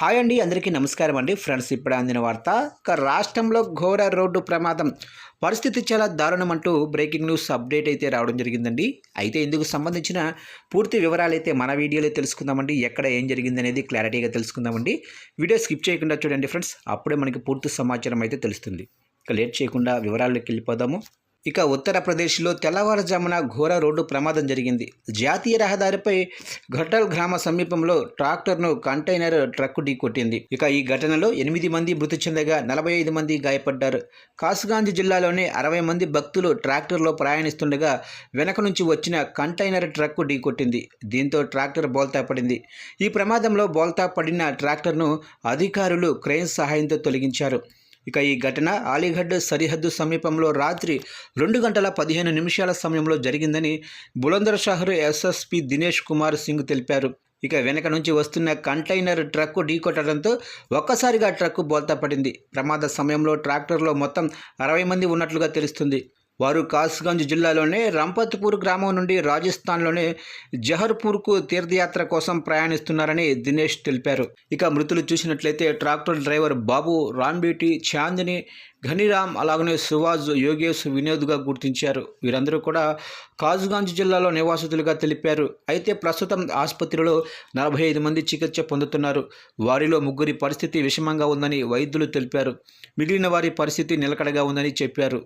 Hi అండి అందరికీ నమస్కారం అండి. ఫ్రెండ్స్ ఇప్పుడు అందిన వార్త ఇక రాష్ట్రంలో ఘోర రోడ్డు ప్రమాదం. పరిస్థితి చాలా దారుణం అంటూ బ్రేకింగ్ న్యూస్ అప్డేట్ అయితే రావడం జరిగిందండి. అయితే ఇందుకు సంబంధించిన పూర్తి వివరాలు అయితే మన వీడియోలో తెలుసుకుందామండి. ఎక్కడ ఏం జరిగింది అనేది క్లారిటీగా తెలుసుకుందామండి. వీడియో స్కిప్ చేయకుండా చూడండి ఫ్రెండ్స్. అప్పుడే మనకి పూర్తి సమాచారం అయితే తెలుస్తుంది. ఇక లేట్ చేయకుండా వివరాల్లోకి వెళ్ళిపోదాము. ఇక ఉత్తరప్రదేశ్లో తెల్లవారుజామున ఘోర రోడ్డు ప్రమాదం జరిగింది. జాతీయ రహదారిపై ఘటల్ గ్రామ సమీపంలో ట్రాక్టర్ను కంటైనర్ ట్రక్కు ఢీకొట్టింది. ఇక ఈ ఘటనలో ఎనిమిది మంది మృతి చెందగా నలభై ఐదు మంది గాయపడ్డారు. కాసుగాంజ్ జిల్లాలోని అరవై మంది భక్తులు ట్రాక్టర్లో ప్రయాణిస్తుండగా వెనక నుంచి వచ్చిన కంటైనర్ ట్రక్కు ఢీకొట్టింది. దీంతో ట్రాక్టర్ బోల్తా పడింది. ఈ ప్రమాదంలో బోల్తా పడిన ట్రాక్టర్ను అధికారులు క్రెయిన్ సహాయంతో తొలగించారు. ఇక ఈ ఘటన అలీఘడ్ సరిహద్దు సమీపంలో రాత్రి రెండు గంటల పదిహేను నిమిషాల సమయంలో జరిగిందని బులందర్ షహర్ ఎస్ఎస్పి దినేష్ కుమార్ సింగ్ తెలిపారు. ఇక వెనక నుంచి వస్తున్న కంటైనర్ ట్రక్కు ఢీకొట్టడంతో ఒక్కసారిగా ట్రక్కు బోల్తా పడింది. ప్రమాద సమయంలో ట్రాక్టర్లో మొత్తం అరవై మంది ఉన్నట్లుగా తెలుస్తుంది. వారు కాస్గంజ్ జిల్లాలోనే రంపత్పూర్ గ్రామం నుండి రాజస్థాన్లోని జహర్పూర్కు తీర్థయాత్ర కోసం ప్రయాణిస్తున్నారని దినేష్ తెలిపారు. ఇక మృతులు చూసినట్లయితే ట్రాక్టర్ డ్రైవర్ బాబు రాన్బీటి చాందిని ఘనిరామ్ అలాగనే సువాజ్ యోగేష్ వినోద్గా గుర్తించారు. వీరందరూ కూడా కాజుగాంజ్ జిల్లాలో నివాసితులుగా తెలిపారు. అయితే ప్రస్తుతం ఆసుపత్రిలో నలభై ఐదు మంది చికిత్స పొందుతున్నారు. వారిలో ముగ్గురి పరిస్థితి విషమంగా ఉందని వైద్యులు తెలిపారు. మిగిలిన వారి పరిస్థితి నిలకడగా ఉందని చెప్పారు.